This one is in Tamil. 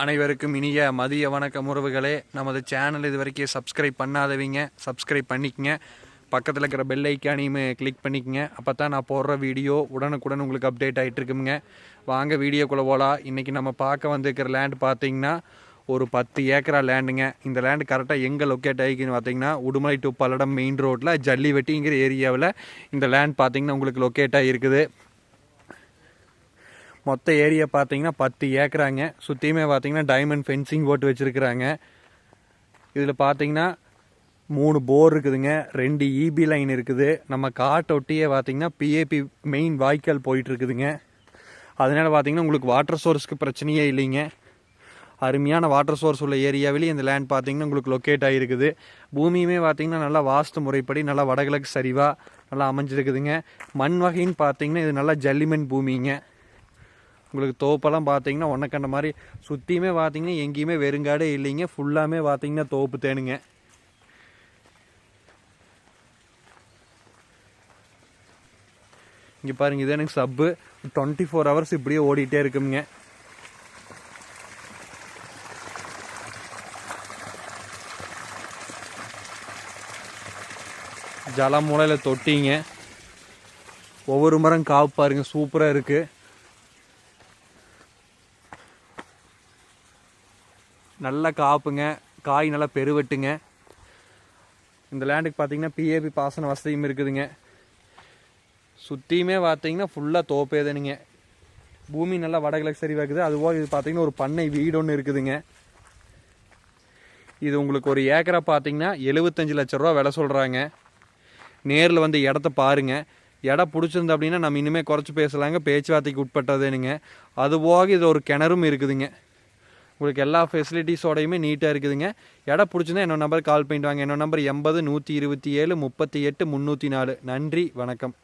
அனைவருக்கும் இனிய மதிய வணக்கம் உறவுகளே. நமது சேனல் இது வரைக்கும் சப்ஸ்கிரைப் பண்ணாதவங்க. சப்ஸ்கிரைப் பண்ணிக்கங்க. பக்கத்தில் இருக்கிற பெல் ஐக்கானையும் கிளிக் பண்ணிக்கங்க. அப்போ தான் நான் போடுற வீடியோ உடனுக்குடன் உங்களுக்கு அப்டேட் ஆகிட்டு இருக்குங்க வாங்க வீடியோக்குள்ளே போகலாம் இன்றைக்கி நம்ம பார்க்க வந்திருக்கிற லேண்ட் பார்த்தீங்கன்னா ஒரு பத்து ஏக்கரா லேண்டுங்க இந்த லேண்டு கரெக்டாக எங்கே லொக்கேட் ஆகிக்குன்னு பார்த்தீங்கன்னா உடுமலை டு பல்லடம் மெயின் ரோட்டில் ஜல்லிவெட்டிங்கிற ஏரியாவில் இந்த லேண்ட் பார்த்தீங்கன்னா உங்களுக்கு லொக்கேட் ஆகிருக்குது மொத்த ஏரியா பார்த்தீங்கன்னா பத்து ஏக்கராங்க. சுற்றியுமே பார்த்தீங்கன்னா டைமண்ட் ஃபென்சிங் போட்டு வச்சுருக்குறாங்க. இதில் பார்த்தீங்கன்னா மூணு போர் இருக்குதுங்க. ரெண்டு இபி லைன் இருக்குது. நம்ம காட்டொட்டியே பார்த்தீங்கன்னா பிஏபி மெயின் வாய்க்கால் போயிட்டு இருக்குதுங்க பார்த்தீங்கன்னா உங்களுக்கு வாட்டர் சோர்ஸ்க்கு பிரச்சனையே இல்லைங்க. அருமையான வாட்டர் சோர்ஸ் உள்ள ஏரியாவிலேயே இந்த லேண்ட் பார்த்தீங்கன்னா உங்களுக்கு லொக்கேட் ஆகிருக்குது பூமியுமே பார்த்தீங்கன்னா நல்லா வாஸ்து முறைப்படி நல்லா வடகிழக்கு சரிவாக நல்லா அமைஞ்சிருக்குதுங்க. மண் வகைன்னு பார்த்தீங்கன்னா இது நல்லா ஜல்லிமண் பூமிங்க. உங்களுக்கு தோப்பெல்லாம் பார்த்தீங்கன்னா ஒன்றை கண்ட மாதிரி சுற்றியுமே பார்த்தீங்கன்னா எங்கேயுமே வெறுங்காடே இல்லைங்க. ஃபுல்லாமே பார்த்தீங்கன்னா தோப்பு தேனுங்க. இங்கே பாருங்கள் இது எனக்கு சப்பு டுவெண்ட்டி ஃபோர் ஹவர்ஸ் இப்படியே ஓடிட்டே இருக்குங்க. ஜல மூலையில் தொட்டிங்க. ஒவ்வொரு மரம் காவு பாருங்க சூப்பராக இருக்குது நல்லா காப்புங்க காய் நல்லா பெருவெட்டுங்க. இந்த லேண்டுக்கு பார்த்தீங்கன்னா பிஏபி பாசன வசதியும் இருக்குதுங்க. சுற்றியுமே பார்த்தீங்கன்னா ஃபுல்லாக தோப்பேதனுங்க. பூமி நல்லா வடகிழக்கு சரிவாக்குது. இருக்குது அதுபோக இது பார்த்தீங்கன்னா ஒரு பண்ணை வீடு ஒன்று இருக்குதுங்க. இது உங்களுக்கு ஒரு ஏக்கரை பார்த்தீங்கன்னா எழுபத்தஞ்சு லட்ச ரூபா விலை சொல்கிறாங்க நேரில் வந்து இடத்த பாருங்க. இடம் பிடிச்சிருந்தா அப்படின்னா நம்ம இனிமேல் குறைச்சி பேசலாங்க. பேச்சுவார்த்தைக்கு உட்பட்டதுனுங்க அதுபோக இது ஒரு கிணறும் இருக்குதுங்க. உங்களுக்கு எல்லா ஃபெசிலிட்டிஸோடையுமே நீட்டாக இருக்குதுங்க. இடம் பிடிச்சிருந்தா என்னோட நம்பர் கால் பண்ணிட்டு வாங்க. என்னோட நம்பர் எண்பது நூற்றி இருபத்தி ஏழு முப்பத்தி எட்டு முந்நூற்றி நாலு. நன்றி வணக்கம்.